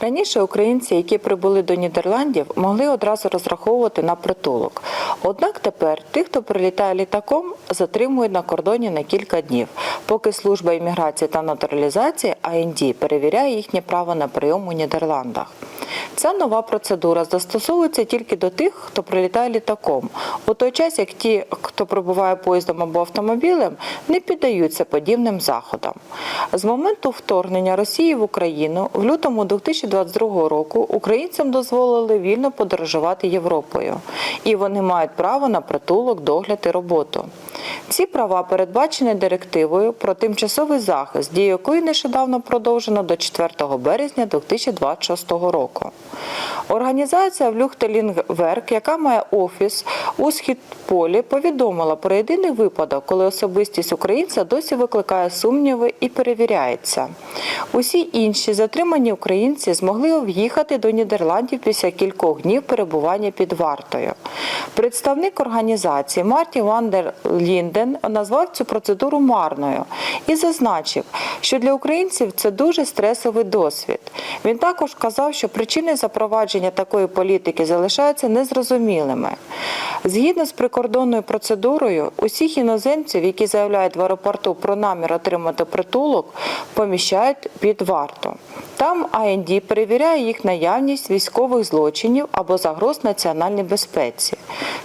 Раніше українці, які прибули до Нідерландів, могли одразу розраховувати на притулок. Однак тепер тих, хто прилітає літаком, затримують на кордоні на кілька днів, поки служба імміграції та натуралізації АНД перевіряє їхнє право на прийом у Нідерландах. Ця нова процедура застосовується тільки до тих, хто прилітає літаком, у той час як ті, хто прибуває поїздом або автомобілем, не піддаються подібним заходам. З моменту вторгнення Росії в Україну в лютому 2022 року українцям дозволили вільно подорожувати Європою, і вони мають право на притулок, догляд і роботу. Ці права передбачені директивою про тимчасовий захист, дію якої нещодавно продовжено до 4 березня 2026 року. Організація Влюхтелінгверк, яка має офіс у Східполі, повідомила про єдиний випадок, коли особистість українця досі викликає сумніви і перевіряється. Усі інші затримані українці змогли в'їхати до Нідерландів після кількох днів перебування під вартою. Представник організації Марті Вандер Лінден назвав цю процедуру марною і зазначив, що для українців це дуже стресовий досвід. Він також казав, що причини запровадження такої політики залишаються незрозумілими. Згідно з прикордонною процедурою, усіх іноземців, які заявляють в аеропорту про намір отримати притулок, поміщають під варту. Там АНД перевіряє їх наявність військових злочинів або загроз національній безпеці.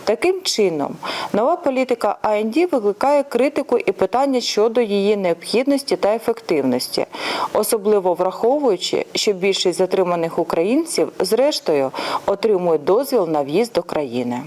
Таким чином, нова політика АНД викликає критику і питання щодо її необхідності та ефективності, особливо враховуючи, що більшість затриманих українців, зрештою, отримують дозвіл на в'їзд до країни.